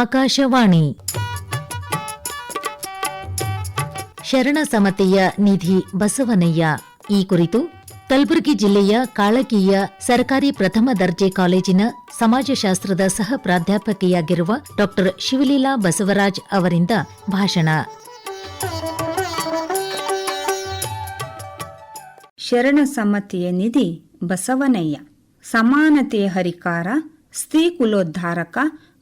ಆಕಾಶವಾಣಿ. ಶರಣ ಸಮತೆಯ ನಿಧಿ ಬಸವನಯ್ಯ. ಈ ಕುರಿತು ಕಲಬುರಗಿ ಜಿಲ್ಲೆಯ ಕಾಳಕಿಯ ಸರ್ಕಾರಿ ಪ್ರಥಮ ದರ್ಜೆ ಕಾಲೇಜಿನ ಸಮಾಜಶಾಸ್ತ್ರದ ಸಹ ಪ್ರಾಧ್ಯಾಪಕಿಯಾಗಿರುವ ಡಾ ಶಿವಲೀಲಾ ಬಸವರಾಜ್ ಅವರಿಂದ ಭಾಷಣ. ಶರಣ ಸಮ್ಮತಿಯ ನಿಧಿ ಬಸವನಯ್ಯ. ಸಮಾನತೆಯ ಹರಿಕಾರ, ಸ್ತ್ರೀ ಕುಲೋದ್ಧಾರಕ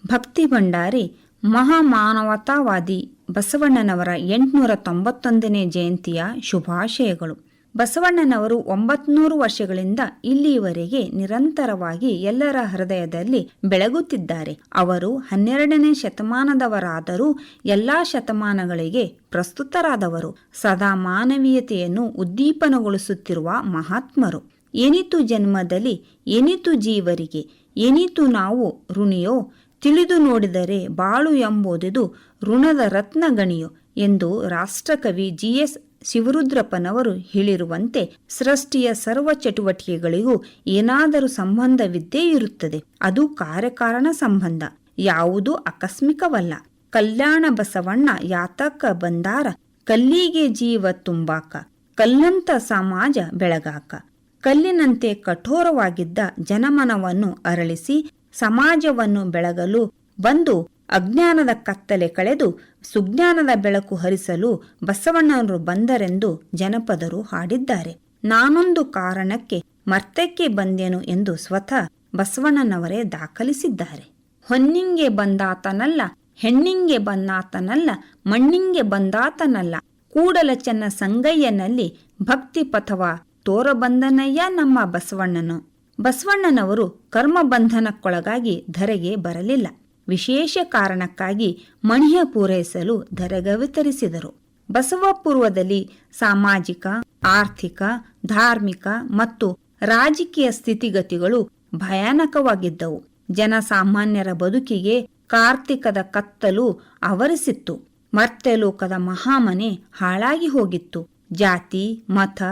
ಭಕ್ತಿ ಭಂಡಾರಿ ಮಹಾಮಾನವತಾವಾದಿ ಬಸವಣ್ಣನವರ ಎಂಟುನೂರ ತೊಂಬತ್ತೊಂದನೇ ಜಯಂತಿಯ ಶುಭಾಶಯಗಳು. ಬಸವಣ್ಣನವರು ಒಂಬತ್ನೂರು ವರ್ಷಗಳಿಂದ ಇಲ್ಲಿಯವರೆಗೆ ನಿರಂತರವಾಗಿ ಎಲ್ಲರ ಹೃದಯದಲ್ಲಿ ಬೆಳಗುತ್ತಿದ್ದಾರೆ. ಅವರು ಹನ್ನೆರಡನೇ ಶತಮಾನದವರಾದರೂ ಎಲ್ಲಾ ಶತಮಾನಗಳಿಗೆ ಪ್ರಸ್ತುತರಾದವರು. ಸದಾ ಮಾನವೀಯತೆಯನ್ನು ಉದ್ದೀಪನಗೊಳಿಸುತ್ತಿರುವ ಮಹಾತ್ಮರು. ಏನಿತು ಜನ್ಮದಲ್ಲಿ, ಏನಿತು ಜೀವರಿಗೆ, ಏನಿತು ನಾವು ಋಣಿಯೋ ತಿಳಿದು ನೋಡಿದರೆ ಬಾಳು ಎಂಬುದಿದು ಋಣದ ರತ್ನಗಣಿಯು ಎಂದು ರಾಷ್ಟ್ರಕವಿ ಜಿ ಎಸ್ ಶಿವರುದ್ರಪ್ಪನವರು ಹೇಳಿರುವಂತೆ ಸೃಷ್ಟಿಯ ಸರ್ವ ಚಟುವಟಿಕೆಗಳಿಗೂ ಏನಾದರೂ ಸಂಬಂಧವಿದ್ದೇ ಇರುತ್ತದೆ. ಅದು ಕಾರ್ಯಕಾರಣ ಸಂಬಂಧ. ಯಾವುದೂ ಆಕಸ್ಮಿಕವಲ್ಲ. ಕಲ್ಯಾಣ ಬಸವಣ್ಣ ಯಾತಕ ಬಂದಾರ. ಕಲ್ಲಿಗೆ ಜೀವ ತುಂಬಾಕ. ಕಲ್ಲಂತ ಸಮಾಜ ಬೆಳಗಾಕ. ಕಲ್ಲಿನಂತೆ ಕಠೋರವಾಗಿದ್ದ ಜನಮನವನ್ನು ಅರಳಿಸಿ ಸಮಾಜವನ್ನು ಬೆಳಗಲು ಬಂದು ಅಜ್ಞಾನದ ಕತ್ತಲೆ ಕಳೆದು ಸುಜ್ಞಾನದ ಬೆಳಕು ಹರಿಸಲು ಬಸವಣ್ಣನವರು ಬಂದರೆಂದು ಜನಪದರು ಹಾಡಿದ್ದಾರೆ. ನಾನೊಂದು ಕಾರಣಕ್ಕೆ ಮರ್ತಕ್ಕೆ ಬಂದೆನು ಎಂದು ಸ್ವತಃ ಬಸವಣ್ಣನವರೇ ದಾಖಲಿಸಿದ್ದಾರೆ. ಹೊನ್ನಿಂಗೆ ಬಂದಾತನಲ್ಲ, ಹೆಣ್ಣಿಂಗೆ ಬಂದಾತನಲ್ಲ, ಮಣ್ಣಿಂಗೆ ಬಂದಾತನಲ್ಲ ಕೂಡಲ ಚೆನ್ನ ಸಂಗಯ್ಯನಲ್ಲಿ ಭಕ್ತಿ ಪಥವ ತೋರಬಂದನಯ್ಯ ನಮ್ಮ ಬಸವಣ್ಣನು. ಬಸವಣ್ಣನವರು ಕರ್ಮಬಂಧನಕ್ಕೊಳಗಾಗಿ ಧರೆಗೆ ಬರಲಿಲ್ಲ. ವಿಶೇಷ ಕಾರಣಕ್ಕಾಗಿ ಮಣಿಯ ಪೂರೈಸಲು ಧರೆಗವಿತರಿಸಿದರು ಬಸವಪೂರ್ವದಲ್ಲಿ ಸಾಮಾಜಿಕ, ಆರ್ಥಿಕ, ಧಾರ್ಮಿಕ ಮತ್ತು ರಾಜಕೀಯ ಸ್ಥಿತಿಗತಿಗಳು ಭಯಾನಕವಾಗಿದ್ದವು. ಜನಸಾಮಾನ್ಯರ ಬದುಕಿಗೆ ಕಾರ್ತಿಕದ ಕತ್ತಲು ಆವರಿಸಿತ್ತು. ಮರ್ತ್ಯಲೋಕದ ಮಹಾಮನೆ ಹಾಳಾಗಿ ಹೋಗಿತ್ತು. ಜಾತಿ, ಮತ,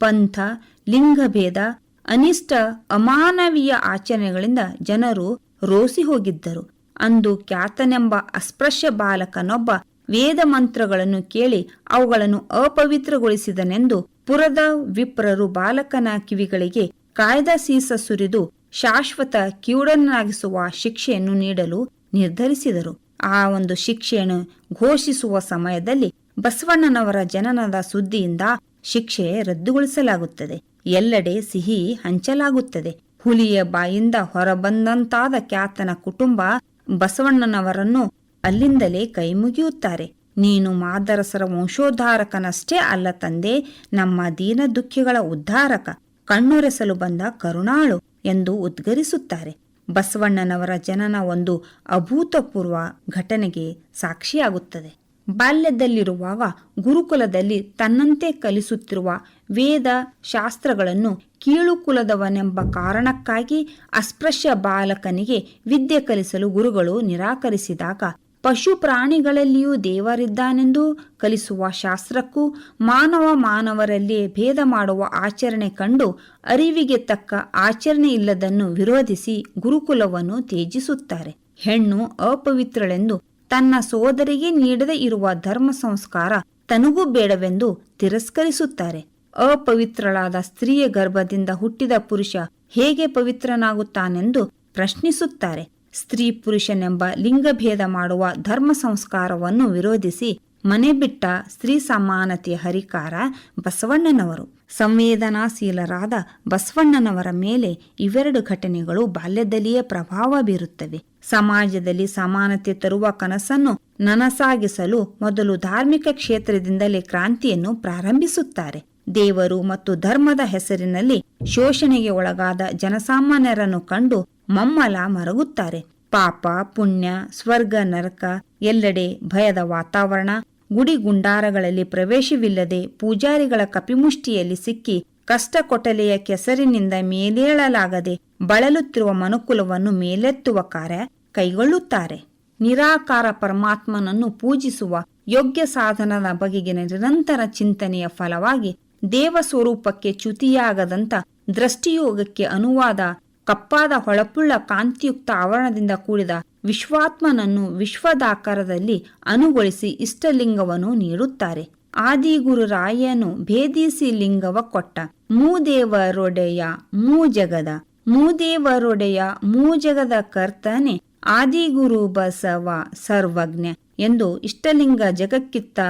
ಪಂಥ, ಲಿಂಗಭೇದ ಅನಿಷ್ಟ ಅಮಾನವೀಯ ಆಚರಣೆಗಳಿಂದ ಜನರು ರೋಸಿ ಹೋಗಿದ್ದರು. ಅಂದು ಖ್ಯಾತನೆಂಬ ಅಸ್ಪೃಶ್ಯ ಬಾಲಕನೊಬ್ಬ ವೇದ ಮಂತ್ರಗಳನ್ನು ಕೇಳಿ ಅವುಗಳನ್ನು ಅಪವಿತ್ರಗೊಳಿಸಿದನೆಂದು ಪುರದ ವಿಪ್ರರು ಬಾಲಕನ ಕಿವಿಗಳಿಗೆ ಕಾಯ್ದ ಸೀಸ ಸುರಿದು ಶಾಶ್ವತ ಕಿವುಡನ್ನಾಗಿಸುವ ಶಿಕ್ಷೆಯನ್ನು ನೀಡಲು ನಿರ್ಧರಿಸಿದರು. ಆ ಒಂದು ಶಿಕ್ಷೆಯನ್ನು ಘೋಷಿಸುವ ಸಮಯದಲ್ಲಿ ಬಸವಣ್ಣನವರ ಜನನದ ಸುದ್ದಿಯಿಂದ ಶಿಕ್ಷೆ ರದ್ದುಗೊಳಿಸಲಾಗುತ್ತದೆ. ಎಲ್ಲೆಡೆ ಸಿಹಿ ಹಂಚಲಾಗುತ್ತದೆ. ಹುಲಿಯ ಬಾಯಿಂದ ಹೊರಬಂದಂತಾದ ಖ್ಯಾತನ ಕುಟುಂಬ ಬಸವಣ್ಣನವರನ್ನು ಅಲ್ಲಿಂದಲೇ ಕೈಮುಗಿಯುತ್ತಾರೆ. ನೀನು ಮಾದರಸರ ವಂಶೋದ್ಧಾರಕನಷ್ಟೇ ಅಲ್ಲ ತಂದೆ, ನಮ್ಮ ದೀನ ದುಃಖಿಗಳ ಉದ್ಧಾರಕ, ಕಣ್ಣೊರೆಸಲು ಬಂದ ಕರುಣಾಳು ಎಂದು ಉದ್ಗರಿಸುತ್ತಾರೆ. ಬಸವಣ್ಣನವರ ಜನನ ಒಂದು ಅಭೂತಪೂರ್ವ ಘಟನೆಗೆ ಸಾಕ್ಷಿಯಾಗುತ್ತದೆ. ಬಾಲ್ಯದಲ್ಲಿರುವಾಗ ಗುರುಕುಲದಲ್ಲಿ ತನ್ನಂತೆ ಕಲಿಸುತ್ತಿರುವ ವೇದ ಶಾಸ್ತ್ರಗಳನ್ನು ಕೀಳುಕುಲದವನೆಂಬ ಕಾರಣಕ್ಕಾಗಿ ಅಸ್ಪೃಶ್ಯ ಬಾಲಕನಿಗೆ ವಿದ್ಯೆ ಕಲಿಸಲು ಗುರುಗಳು ನಿರಾಕರಿಸಿದಾಗ ಪಶು ಪ್ರಾಣಿಗಳಲ್ಲಿಯೂ ದೇವರಿದ್ದಾನೆಂದು ಕಲಿಸುವ ಶಾಸ್ತ್ರಕ್ಕೂ ಮಾನವ ಮಾನವರಲ್ಲಿಯೇ ಭೇದ ಮಾಡುವ ಆಚರಣೆ ಕಂಡು ಅರಿವಿಗೆ ತಕ್ಕ ಆಚರಣೆ ಇಲ್ಲದನ್ನು ವಿರೋಧಿಸಿ ಗುರುಕುಲವನ್ನು ತ್ಯಜಿಸುತ್ತಾರೆ. ಹೆಣ್ಣು ಅಪವಿತ್ರಳೆಂದು ತನ್ನ ಸೋದರಿಗೆ ನೀಡದೆ ಇರುವ ಧರ್ಮ ಸಂಸ್ಕಾರ ತನಗೂ ಬೇಡವೆಂದು ತಿರಸ್ಕರಿಸುತ್ತಾರೆ. ಅಪವಿತ್ರಳಾದ ಸ್ತ್ರೀಯ ಗರ್ಭದಿಂದ ಹುಟ್ಟಿದ ಪುರುಷ ಹೇಗೆ ಪವಿತ್ರನಾಗುತ್ತಾನೆಂದು ಪ್ರಶ್ನಿಸುತ್ತಾರೆ. ಸ್ತ್ರೀ ಪುರುಷನೆಂಬ ಲಿಂಗಭೇದ ಮಾಡುವ ಧರ್ಮ ಸಂಸ್ಕಾರವನ್ನು ವಿರೋಧಿಸಿ ಮನೆ ಬಿಟ್ಟ ಸ್ತ್ರೀ ಸಮಾನತೆಯ ಹರಿಕಾರ ಬಸವಣ್ಣನವರು. ಸಂವೇದನಾಶೀಲರಾದ ಬಸವಣ್ಣನವರ ಮೇಲೆ ಇವೆರಡು ಘಟನೆಗಳು ಬಾಲ್ಯದಲ್ಲಿಯೇ ಪ್ರಭಾವ ಬೀರುತ್ತವೆ. ಸಮಾಜದಲ್ಲಿ ಸಮಾನತೆ ತರುವ ಕನಸನ್ನು ನನಸಾಗಿಸಲು ಮೊದಲು ಧಾರ್ಮಿಕ ಕ್ಷೇತ್ರದಿಂದಲೇ ಕ್ರಾಂತಿಯನ್ನು ಪ್ರಾರಂಭಿಸುತ್ತಾರೆ. ದೇವರು ಮತ್ತು ಧರ್ಮದ ಹೆಸರಿನಲ್ಲಿ ಶೋಷಣೆಗೆ ಒಳಗಾದ ಜನಸಾಮಾನ್ಯರನ್ನು ಕಂಡು ಮಮ್ಮಲ ಮರಗುತ್ತಾರೆ. ಪಾಪ, ಪುಣ್ಯ, ಸ್ವರ್ಗ, ನರಕ, ಎಲ್ಲೆಡೆ ಭಯದ ವಾತಾವರಣ, ಗುಡಿ ಗುಂಡಾರಗಳಲ್ಲಿ ಪ್ರವೇಶವಿಲ್ಲದೆ ಪೂಜಾರಿಗಳ ಕಪಿಮುಷ್ಟಿಯಲ್ಲಿ ಸಿಕ್ಕಿ ಕಷ್ಟ ಕೊಟಲೆಯ ಕೆಸರಿನಿಂದ ಮೇಲೇಳಲಾಗದೆ ಬಳಲುತ್ತಿರುವ ಮನುಕುಲವನ್ನು ಮೇಲೆತ್ತುವ ಕಾರ್ಯ ಕೈಗೊಳ್ಳುತ್ತಾರೆ. ನಿರಾಕಾರ ಪರಮಾತ್ಮನನ್ನು ಪೂಜಿಸುವ ಯೋಗ್ಯ ಸಾಧನದ ಬಗೆಗಿನ ನಿರಂತರ ಚಿಂತನೆಯ ಫಲವಾಗಿ ದೇವ ಸ್ವರೂಪಕ್ಕೆ ಚ್ಯುತಿಯಾಗದಂತ ದೃಷ್ಟಿಯೋಗಕ್ಕೆ ಅನುವಾದ ಕಪ್ಪಾದ ಹೊಳಪುಳ್ಳ ಕಾಂತಿಯುಕ್ತ ಆವರಣದಿಂದ ಕೂಡಿದ ವಿಶ್ವಾತ್ಮನನ್ನು ವಿಶ್ವದಾಕಾರದಲ್ಲಿ ಅನುಗೊಳಿಸಿ ಇಷ್ಟಲಿಂಗವನ್ನು ನೀಡುತ್ತಾರೆ. ಆದಿಗುರುರಾಯನು ಭೇದಿಸಿ ಲಿಂಗವ ಕೊಟ್ಟ ಮೂದೇವರೊಡೆಯ ಮೂಜಗದ ಮೂದೇವರೊಡೆಯ ಮೂಜಗದ ಕರ್ತನೆ ಆದಿಗುರು ಬಸವ ಸರ್ವಜ್ಞ ಎಂದು ಇಷ್ಟಲಿಂಗ ಜಗಕ್ಕಿತ್ತ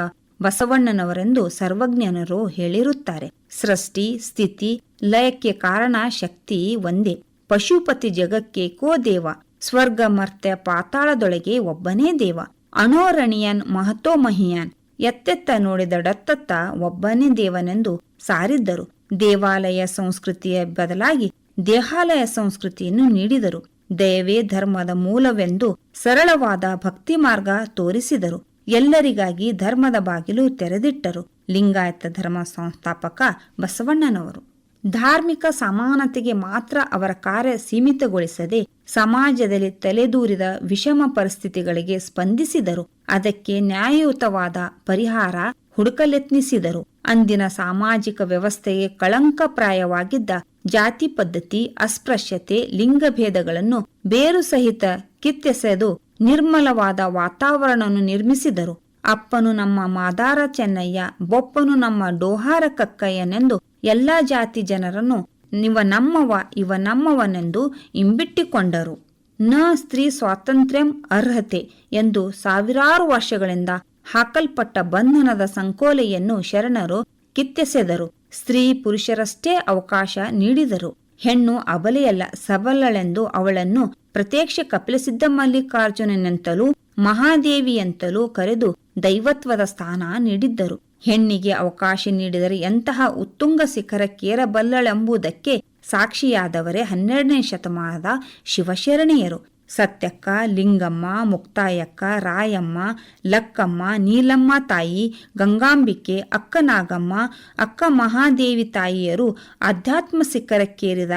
ಬಸವಣ್ಣನವರೆಂದು ಸರ್ವಜ್ಞನರು ಹೇಳಿರುತ್ತಾರೆ. ಸೃಷ್ಟಿ, ಸ್ಥಿತಿ, ಲಯಕ್ಕೆ ಕಾರಣ, ಶಕ್ತಿ ಒಂದೇ. ಪಶುಪತಿ ಜಗಕ್ಕೆ ಕೋ ದೇವ. ಸ್ವರ್ಗ, ಮರ್ತ್ಯ, ಪಾತಾಳದೊಳಗೆ ಒಬ್ಬನೇ ದೇವ. ಅನೋರಣಿಯನ್ ಮಹತೋ ಮಹಿಯನ್ ಎತ್ತೆತ್ತ ನೋಡಿದಡತ್ತತ್ತ ಒಬ್ಬನೇ ದೇವನೆಂದು ಸಾರಿದ್ದರು. ದೇವಾಲಯ ಸಂಸ್ಕೃತಿಯ ಬದಲಾಗಿ ದೇಹಾಲಯ ಸಂಸ್ಕೃತಿಯನ್ನು ನೀಡಿದರು. ದಯವೇ ಧರ್ಮದ ಮೂಲವೆಂದು ಸರಳವಾದ ಭಕ್ತಿ ಮಾರ್ಗ ತೋರಿಸಿದರು. ಎಲ್ಲರಿಗಾಗಿ ಧರ್ಮದ ಬಾಗಿಲು ತೆರೆದಿಟ್ಟರು. ಲಿಂಗಾಯತ ಧರ್ಮ ಸಂಸ್ಥಾಪಕ ಬಸವಣ್ಣನವರು. ಧಾರ್ಮಿಕ ಸಮಾನತೆಗೆ ಮಾತ್ರ ಅವರ ಕಾರ್ಯ ಸೀಮಿತಗೊಳಿಸದೆ ಸಮಾಜದಲ್ಲಿ ತಲೆದೂರಿದ ವಿಷಮ ಪರಿಸ್ಥಿತಿಗಳಿಗೆ ಸ್ಪಂದಿಸಿದರು. ಅದಕ್ಕೆ ನ್ಯಾಯಯುತವಾದ ಪರಿಹಾರ ಹುಡುಕಲೆತ್ನಿಸಿದರು. ಅಂದಿನ ಸಾಮಾಜಿಕ ವ್ಯವಸ್ಥೆಗೆ ಕಳಂಕಪ್ರಾಯವಾಗಿದ್ದ ಜಾತಿ ಪದ್ಧತಿ, ಅಸ್ಪೃಶ್ಯತೆ ಲಿಂಗಭೇದಗಳನ್ನು ಬೇರು ಸಹಿತ ಕಿತ್ತೆಸೆದು ನಿರ್ಮಲವಾದ ವಾತಾವರಣವನ್ನು ನಿರ್ಮಿಸಿದರು. ಅಪ್ಪನು ನಮ್ಮ ಮಾದಾರ ಚೆನ್ನಯ್ಯ, ಬೊಪ್ಪನು ನಮ್ಮ ಡೋಹಾರ ಕಕ್ಕಯ್ಯನೆಂದು ಎಲ್ಲಾ ಜಾತಿ ಜನರನ್ನು ಇವ ನಮ್ಮವ, ಇವ ನಮ್ಮವನೆಂದು ಇಂಬಿಟ್ಟಿಕೊಂಡರು ನ ಸ್ತ್ರೀ ಸ್ವಾತಂತ್ರ್ಯಂ ಅರ್ಹತೆ ಎಂದು ಸಾವಿರಾರು ವರ್ಷಗಳಿಂದ ಹಾಕಲ್ಪಟ್ಟ ಬಂಧನದ ಸಂಕೋಲೆಯನ್ನು ಶರಣರು ಕಿತ್ತೆಸೆದರು. ಸ್ತ್ರೀ ಪುರುಷರಷ್ಟೇ ಅವಕಾಶ ನೀಡಿದರು. ಹೆಣ್ಣು ಅಬಲೆಯಲ್ಲ ಸಬಲಳೆಂದು ಅವಳನ್ನು ಪ್ರತ್ಯಕ್ಷ ಕಪಿಲಸಿದ್ಧ ಮಲ್ಲಿಕಾರ್ಜುನನೆಂತಲೂ ಮಹಾದೇವಿಯಂತಲೂ ಕರೆದು ದೈವತ್ವದ ಸ್ಥಾನ ನೀಡಿದ್ದರು. ಹೆಣ್ಣಿಗೆ ಅವಕಾಶ ನೀಡಿದರೆ ಎಂತಹ ಉತ್ತುಂಗ ಶಿಖರಕ್ಕೇರಬಲ್ಲಳೆಂಬುದಕ್ಕೆ ಸಾಕ್ಷಿಯಾದವರೇ ಹನ್ನೆರಡನೇ ಶತಮಾನದ ಶಿವಶರಣೆಯರು. ಸತ್ಯಕ್ಕ, ಲಿಂಗಮ್ಮ, ಮುಕ್ತಾಯಕ್ಕ, ರಾಯಮ್ಮ, ಲಕ್ಕಮ್ಮ, ನೀಲಮ್ಮ ತಾಯಿ, ಗಂಗಾಂಬಿಕೆ ಅಕ್ಕ ನಾಗಮ್ಮ ಅಕ್ಕ ಮಹಾದೇವಿ ತಾಯಿಯರು ಅಧ್ಯಾತ್ಮ ಶಿಖರಕ್ಕೇರಿದ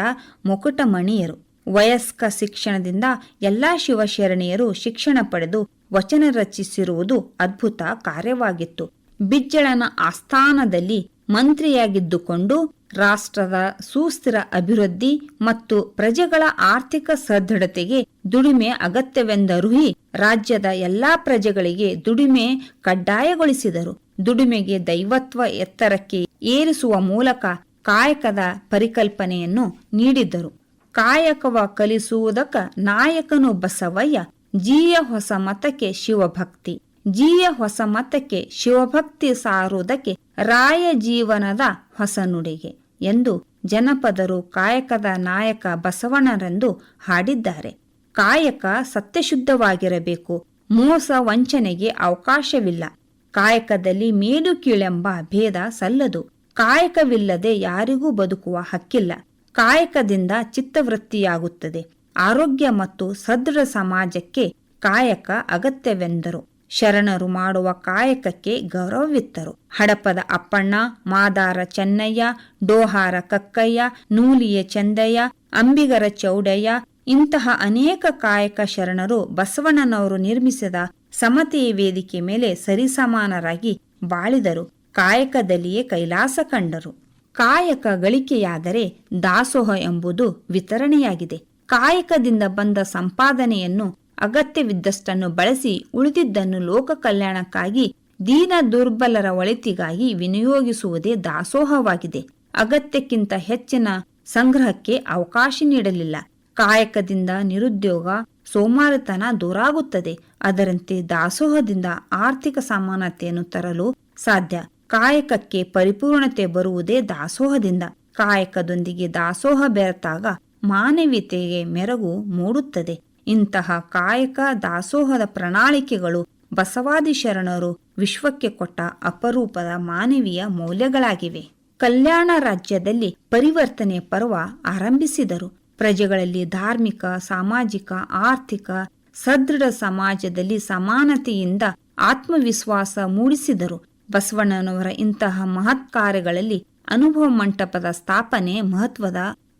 ಮುಕುಟಮಣಿಯರು. ವಯಸ್ಕ ಶಿಕ್ಷಣದಿಂದ ಎಲ್ಲಾ ಶಿವಶರಣೆಯರು ಶಿಕ್ಷಣ ಪಡೆದು ವಚನ ರಚಿಸಿರುವುದು ಅದ್ಭುತ ಕಾರ್ಯವಾಗಿತ್ತು. ಬಿಜ್ಜಳನ ಆಸ್ಥಾನದಲ್ಲಿ ಮಂತ್ರಿಯಾಗಿದ್ದುಕೊಂಡು ರಾಷ್ಟ್ರದ ಸುಸ್ಥಿರ ಅಭಿವೃದ್ಧಿ ಮತ್ತು ಪ್ರಜೆಗಳ ಆರ್ಥಿಕ ಸದೃಢತೆಗೆ ದುಡಿಮೆ ಅಗತ್ಯವೆಂದರುಹಿ ರಾಜ್ಯದ ಎಲ್ಲಾ ಪ್ರಜೆಗಳಿಗೆ ದುಡಿಮೆ ಕಡ್ಡಾಯಗೊಳಿಸಿದರು. ದುಡಿಮೆಗೆ ದೈವತ್ವ ಎತ್ತರಕ್ಕೆ ಏರಿಸುವ ಮೂಲಕ ಕಾಯಕದ ಪರಿಕಲ್ಪನೆಯನ್ನು ನೀಡಿದ್ದರು. ಕಾಯಕವ ಕಲಿಸುವುದಕ್ಕ ನಾಯಕನು ಬಸವಯ್ಯ, ಜೀಯ ಹೊಸ ಮತಕ್ಕೆ ಶಿವಭಕ್ತಿ. ಜೀಯ ಹೊಸ ಮತಕ್ಕೆ, ಶಿವಭಕ್ತಿ ಸಾರುವುದಕ್ಕೆ ರಾಯ ಜೀವನದ ಹೊಸ ನುಡಿಗೆ ಎಂದು ಜನಪದರು ಕಾಯಕದ ನಾಯಕ ಬಸವಣ್ಣರೆಂದು ಹಾಡಿದ್ದಾರೆ. ಕಾಯಕ ಸತ್ಯಶುದ್ಧವಾಗಿರಬೇಕು, ಮೋಸ ವಂಚನೆಗೆ ಅವಕಾಶವಿಲ್ಲ. ಕಾಯಕದಲ್ಲಿ ಮೇಲು ಕೀಳೆಂಬ ಭೇದ ಸಲ್ಲದು. ಕಾಯಕವಿಲ್ಲದೆ ಯಾರಿಗೂ ಬದುಕುವ ಹಕ್ಕಿಲ್ಲ. ಕಾಯಕದಿಂದ ಚಿತ್ತವೃತ್ತಿಯಾಗುತ್ತದೆ. ಆರೋಗ್ಯ ಮತ್ತು ಸದೃಢ ಸಮಾಜಕ್ಕೆ ಕಾಯಕ ಅಗತ್ಯವೆಂದರು. ಶರಣರು ಮಾಡುವ ಕಾಯಕಕ್ಕೆ ಗೌರವವಿತ್ತರು. ಹಡಪದ ಅಪ್ಪಣ್ಣ, ಮಾದಾರ ಚೆನ್ನಯ್ಯ, ಡೋಹಾರ ಕಕ್ಕಯ್ಯ, ನೂಲಿಯ ಚಂದಯ್ಯ, ಅಂಬಿಗರ ಚೌಡಯ್ಯ, ಇಂತಹ ಅನೇಕ ಕಾಯಕ ಶರಣರು ಬಸವಣ್ಣನವರು ನಿರ್ಮಿಸಿದ ಸಮತೆಯ ವೇದಿಕೆ ಮೇಲೆ ಸರಿಸಮಾನರಾಗಿ ಬಾಳಿದರು. ಕಾಯಕದಲ್ಲಿಯೇ ಕೈಲಾಸ ಕಂಡರು. ಕಾಯಕ ಗಳಿಕೆಯಾದರೆ ದಾಸೋಹ ಎಂಬುದು ವಿತರಣೆಯಾಗಿದೆ. ಕಾಯಕದಿಂದ ಬಂದ ಸಂಪಾದನೆಯನ್ನು ಅಗತ್ಯವಿದ್ದಷ್ಟನ್ನು ಬಳಸಿ ಉಳಿದಿದ್ದನ್ನು ಲೋಕ ಕಲ್ಯಾಣಕ್ಕಾಗಿ, ದೀನ ದುರ್ಬಲರ ಒಳಿತಿಗಾಗಿ ವಿನಿಯೋಗಿಸುವುದೇ ದಾಸೋಹವಾಗಿದೆ. ಅಗತ್ಯಕ್ಕಿಂತ ಹೆಚ್ಚಿನ ಸಂಗ್ರಹಕ್ಕೆ ಅವಕಾಶ ನೀಡಲಿಲ್ಲ. ಕಾಯಕದಿಂದ ನಿರುದ್ಯೋಗ, ಸೋಮಾರಿತನ ದೂರಾಗುತ್ತದೆ. ಅದರಂತೆ ದಾಸೋಹದಿಂದ ಆರ್ಥಿಕ ಸಮಾನತೆಯನ್ನು ತರಲು ಸಾಧ್ಯ. ಕಾಯಕಕ್ಕೆ ಪರಿಪೂರ್ಣತೆ ಬರುವುದೇ ದಾಸೋಹದಿಂದ. ಕಾಯಕದೊಂದಿಗೆ ದಾಸೋಹ ಬೆರೆತಾಗ ಮಾನವೀಯತೆಗೆ ಮೆರಗು ಮೂಡುತ್ತದೆ. ಇಂತಹ ಕಾಯಕ ದಾಸೋಹದ ಪ್ರಣಾಳಿಕೆಗಳು ಬಸವಾದಿ ಶರಣರು ವಿಶ್ವಕ್ಕೆ ಕೊಟ್ಟ ಅಪರೂಪದ ಮಾನವೀಯ ಮೌಲ್ಯಗಳಾಗಿವೆ. ಕಲ್ಯಾಣ ರಾಜ್ಯದಲ್ಲಿ ಪರಿವರ್ತನೆ ಪರ್ವ ಆರಂಭಿಸಿದರು. ಪ್ರಜೆಗಳಲ್ಲಿ ಧಾರ್ಮಿಕ, ಸಾಮಾಜಿಕ, ಆರ್ಥಿಕ, ಸದೃಢ ಸಮಾಜದಲ್ಲಿ ಸಮಾನತೆಯಿಂದ ಆತ್ಮವಿಶ್ವಾಸ ಮೂಡಿಸಿದರು. ಬಸವಣ್ಣನವರ ಇಂತಹ ಮಹತ್ ಕಾರ್ಯಗಳಲ್ಲಿ ಅನುಭವ ಮಂಟಪದ ಸ್ಥಾಪನೆ ಮಹತ್ವದ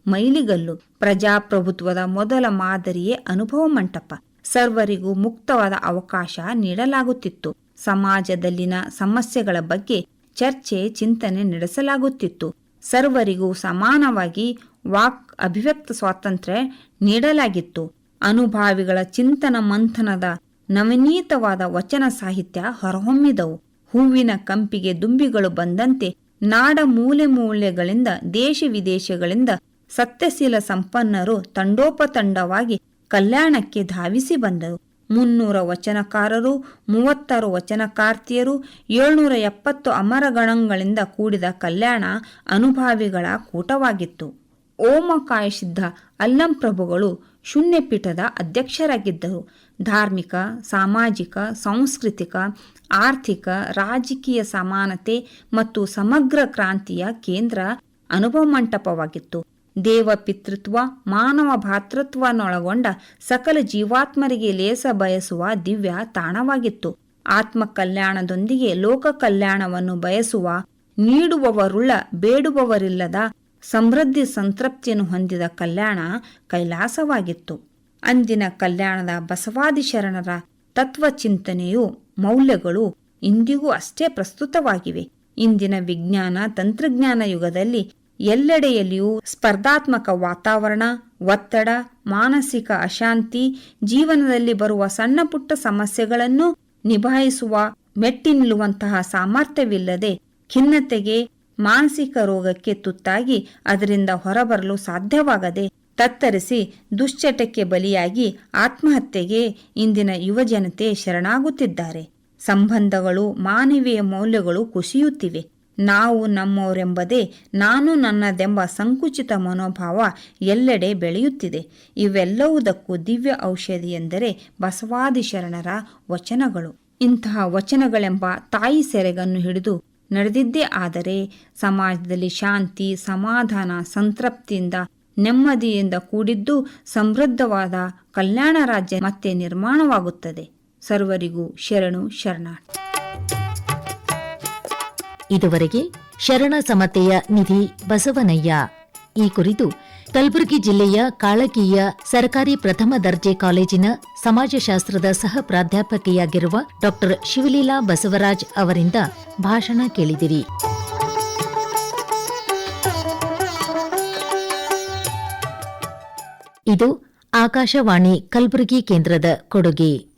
ಮೈಲಿಗಲ್ಲು ಪ್ರಜಾಪ್ರಭುತ್ವದ ಮೊದಲ ಮಾದರಿಯೇ ಅನುಭವ ಮಂಟಪ. ಸರ್ವರಿಗೂ ಮುಕ್ತವಾದ ಅವಕಾಶ ನೀಡಲಾಗುತ್ತಿತ್ತು. ಸಮಾಜದಲ್ಲಿನ ಸಮಸ್ಯೆಗಳ ಬಗ್ಗೆ ಚರ್ಚೆ, ಚಿಂತನೆ ನಡೆಸಲಾಗುತ್ತಿತ್ತು. ಸರ್ವರಿಗೂ ಸಮಾನವಾಗಿ ವಾಕ್ ಅಭಿವ್ಯಕ್ತ ಸ್ವಾತಂತ್ರ್ಯ ನೀಡಲಾಗಿತ್ತು. ಅನುಭಾವಿಗಳ ಚಿಂತನ ಮಂಥನದ ನವನೀತವಾದ ವಚನ ಸಾಹಿತ್ಯ ಹೊರಹೊಮ್ಮಿದವು. ಹೂವಿನ ಕಂಪಿಗೆ ದುಂಬಿಗಳು ಬಂದಂತೆ ನಾಡ ಮೂಲೆ ಮೂಲೆಗಳಿಂದ ದೇಶ ವಿದೇಶಗಳಿಂದ ಸತ್ಯಶೀಲ ಸಂಪನ್ನರು ತಂಡೋಪತಂಡವಾಗಿ ಕಲ್ಯಾಣಕ್ಕೆ ಧಾವಿಸಿ ಬಂದರು. ಮುನ್ನೂರ ವಚನಕಾರರು, ಮೂವತ್ತಾರು ವಚನಕಾರ್ತಿಯರು, ಏಳ್ನೂರ ಎಪ್ಪತ್ತು ಅಮರಗಣಗಳಿಂದ ಕೂಡಿದ ಕಲ್ಯಾಣ ಅನುಭಾವಿಗಳ ಕೂಟವಾಗಿತ್ತು. ಓಮಕಾಯಸಿದ್ಧ ಅಲ್ಲಂ ಪ್ರಭುಗಳು ಶೂನ್ಯಪೀಠದ ಅಧ್ಯಕ್ಷರಾಗಿದ್ದರು. ಧಾರ್ಮಿಕ, ಸಾಮಾಜಿಕ, ಸಾಂಸ್ಕೃತಿಕ, ಆರ್ಥಿಕ, ರಾಜಕೀಯ ಸಮಾನತೆ ಮತ್ತು ಸಮಗ್ರ ಕ್ರಾಂತಿಯ ಕೇಂದ್ರ ಅನುಭವ ಮಂಟಪವಾಗಿತ್ತು. ದೇವ ಪಿತೃತ್ವ ಮಾನವ ಭಾತೃತ್ವನೊಳಗೊಂಡ ಸಕಲ ಜೀವಾತ್ಮರಿಗೆ ಲೇಸ ಬಯಸುವ ದಿವ್ಯ ತಾಣವಾಗಿತ್ತು. ಆತ್ಮ ಕಲ್ಯಾಣದೊಂದಿಗೆ ಲೋಕ ಕಲ್ಯಾಣವನ್ನು ಬಯಸುವ, ನೀಡುವವರುಳ್ಳ, ಬೇಡುವವರಿಲ್ಲದ, ಸಮೃದ್ಧಿ ಸಂತೃಪ್ತಿಯನ್ನು ಹೊಂದಿದ ಕಲ್ಯಾಣ ಕೈಲಾಸವಾಗಿತ್ತು. ಅಂದಿನ ಕಲ್ಯಾಣದ ಬಸವಾದಿ ಶರಣರ ತತ್ವಚಿಂತನೆಯು, ಮೌಲ್ಯಗಳು ಇಂದಿಗೂ ಅಷ್ಟೇ ಪ್ರಸ್ತುತವಾಗಿವೆ. ಇಂದಿನ ವಿಜ್ಞಾನ, ತಂತ್ರಜ್ಞಾನ ಯುಗದಲ್ಲಿ ಎಲ್ಲೆಡೆಯಲ್ಲಿಯೂ ಸ್ಪರ್ಧಾತ್ಮಕ ವಾತಾವರಣ, ಒತ್ತಡ, ಮಾನಸಿಕ ಅಶಾಂತಿ, ಜೀವನದಲ್ಲಿ ಬರುವ ಸಣ್ಣ ಪುಟ್ಟ ಸಮಸ್ಯೆಗಳನ್ನು ನಿಭಾಯಿಸುವ ಮೆಟ್ಟಿ ನಿಲ್ಲುವಂತಹ ಸಾಮರ್ಥ್ಯವಿಲ್ಲದೆ ಖಿನ್ನತೆಗೆ, ಮಾನಸಿಕ ರೋಗಕ್ಕೆ ತುತ್ತಾಗಿ ಅದರಿಂದ ಹೊರಬರಲು ಸಾಧ್ಯವಾಗದೆ ತತ್ತರಿಸಿ ದುಶ್ಚಟಕ್ಕೆ ಬಲಿಯಾಗಿ ಆತ್ಮಹತ್ಯೆಗೆ ಇಂದಿನ ಯುವಜನತೆ ಶರಣಾಗುತ್ತಿದ್ದಾರೆ. ಸಂಬಂಧಗಳು, ಮಾನವೀಯ ಮೌಲ್ಯಗಳು ಕುಸಿಯುತ್ತಿವೆ. ನಾವು ನಮ್ಮವರೆಂಬುದೇ ನಾನು ನನ್ನದೆಂಬ ಸಂಕುಚಿತ ಮನೋಭಾವ ಎಲ್ಲೆಡೆ ಬೆಳೆಯುತ್ತಿದೆ. ಇವೆಲ್ಲವುದಕ್ಕೂ ದಿವ್ಯ ಔಷಧಿ ಎಂದರೆ ಬಸವಾದಿ ಶರಣರ ವಚನಗಳು. ಇಂತಹ ವಚನಗಳೆಂಬ ತಾಯಿ ಸೆರೆಗನ್ನು ಹಿಡಿದು ನಡೆದಿದ್ದೇ ಆದರೆ ಸಮಾಜದಲ್ಲಿ ಶಾಂತಿ, ಸಮಾಧಾನ, ಸಂತೃಪ್ತಿಯಿಂದ ನೆಮ್ಮದಿಯಿಂದ ಕೂಡಿದ್ದು ಸಮೃದ್ಧವಾದ ಕಲ್ಯಾಣ ರಾಜ್ಯ ಮತ್ತೆ ನಿರ್ಮಾಣವಾಗುತ್ತದೆ. ಸರ್ವರಿಗೂ ಶರಣು, ಶರಣಾರ್ಥಿ. ಇದುವರೆಗೆ ಶರಣ ಸಮತೆಯ ನಿಧಿ ಬಸವನಯ್ಯ. ಈ ಕುರಿತು ಕಲಬುರಗಿ ಜಿಲ್ಲೆಯ ಕಾಳಕಿಯ ಸರ್ಕಾರಿ ಪ್ರಥಮ ದರ್ಜೆ ಕಾಲೇಜಿನ ಸಮಾಜಶಾಸ್ತ್ರದ ಸಹ ಪ್ರಾಧ್ಯಾಪಕಿಯಾಗಿರುವ ಡಾ ಶಿವಲೀಲಾ ಬಸವರಾಜ್ ಅವರಿಂದ ಭಾಷಣ ಕೇಳಿದಿರಿ. ಇದು ಆಕಾಶವಾಣಿ ಕಲಬುರಗಿ ಕೇಂದ್ರದ ಕೊಡುಗೆ.